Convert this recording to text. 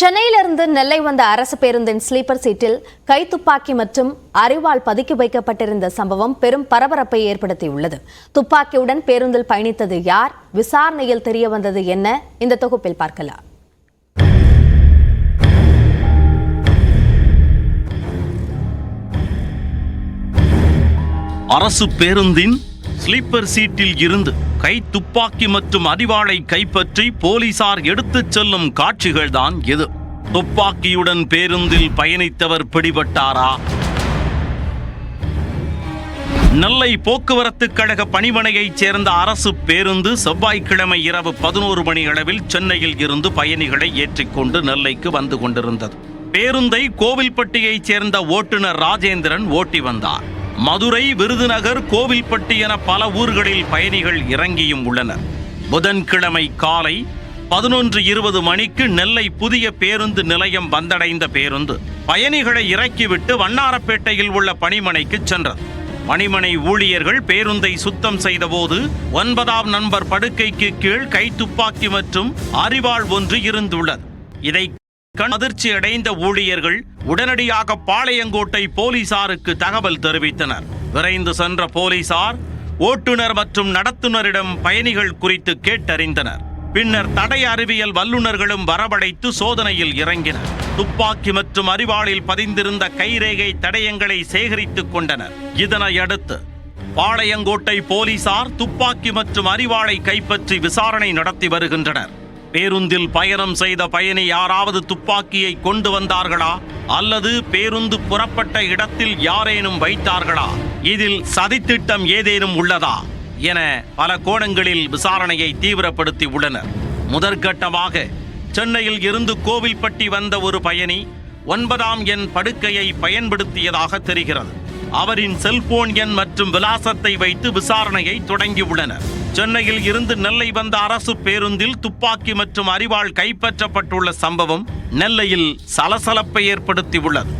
சென்னையிலிருந்து நெல்லை வந்த அரசு பேருந்தின் ஸ்லீப்பர் சீட்டில் கைத்துப்பாக்கி மற்றும் அறிவால் பதுக்கி வைக்கப்பட்டிருந்த சம்பவம் பெரும் பரபரப்பை ஏற்படுத்தியுள்ளது. துப்பாக்கியுடன் பேருந்தில் பயணித்தது யார்? விசாரணையில் தெரிய வந்தது என்ன? இந்த தொகுப்பில் பார்க்கலாம். அரசு பேருந்தின் ஸ்லீப்பர் சீட்டில் இருந்து கை துப்பாக்கி மற்றும் அரிவாளை கைப்பற்றி போலீசார் எடுத்துச் செல்லும் காட்சிகள்தான் இது. துப்பாக்கியுடன் பேருந்தில் பயணித்தவர் பிடிபட்டாரா? நெல்லை போக்குவரத்து கழக பணிமனையைச் சேர்ந்த அரசு பேருந்து செவ்வாய்க்கிழமை இரவு பதினோரு மணி அளவில் சென்னையில் இருந்து பயணிகளை ஏற்றிக்கொண்டு நெல்லைக்கு வந்து கொண்டிருந்தது. பேருந்தை கோவில்பட்டியைச் சேர்ந்த ஓட்டுநர் ராஜேந்திரன் ஓட்டி வந்தார். மதுரை விருதுநகர் கோவில்பட்டி என பல ஊர்களில் பயணிகள் இறங்கியும் உள்ளனர். புதன்கிழமை காலை பதினொன்று இருபது மணிக்கு நெல்லை புதிய பேருந்து நிலையம் வந்தடைந்த பேருந்து பயணிகளை இறக்கிவிட்டு வண்ணாரப்பேட்டையில் உள்ள பணிமனைக்கு சென்றது. பணிமனை ஊழியர்கள் பேருந்தை சுத்தம் செய்தபோது ஒன்பதாம் நண்பர் படுக்கைக்கு கீழ் கைத்துப்பாக்கி மற்றும் அரிவாள் ஒன்று இருந்துள்ளது. இதை கண் அதிர்ச்சி அடைந்த ஊழியர்கள் உடனடியாக பாளையங்கோட்டை போலீசாருக்கு தகவல் தெரிவித்தனர். விரைந்து சென்ற போலீசார் ஓட்டுநர் மற்றும் நடத்துனரிடம் பயணிகள் குறித்து கேட்டறிந்தனர். பின்னர் தடை அறிவியல் வல்லுநர்களும் வரவழைத்து சோதனையில் இறங்கினர். துப்பாக்கி மற்றும் அறிவாளில் பதிந்திருந்த கைரேகை தடயங்களை சேகரித்துக் கொண்டனர். இதனையடுத்து பாளையங்கோட்டை போலீசார் துப்பாக்கி மற்றும் அறிவாளை கைப்பற்றி விசாரணை நடத்தி வருகின்றனர். பேருந்தில் பயணம் செய்த பயணி யாராவது துப்பாக்கியை கொண்டு வந்தார்களா? அல்லது பேருந்து புறப்பட்ட இடத்தில் யாரேனும் வைத்தார்களா? இதில் சதித்திட்டம் ஏதேனும் உள்ளதா? என பல கோணங்களில் விசாரணையை தீவிரப்படுத்தி உள்ளனர். முதற்கட்டமாக சென்னையில் இருந்து கோவில்பட்டி வந்த ஒரு பயணி ஒன்பதாம் எண் படுக்கையை பயன்படுத்தியதாக தெரிகிறது. அவரின் செல்போன் எண் மற்றும் விலாசத்தை வைத்து விசாரணையை தொடங்கியுள்ளனர் சென்னையில் இருந்து நெல்லை வந்த அரசு பேருந்தில் துப்பாக்கி மற்றும் அறிவாள் கைப்பற்றப்பட்டுள்ள சம்பவம் நெல்லையில் சலசலப்பை ஏற்படுத்தியுள்ளது.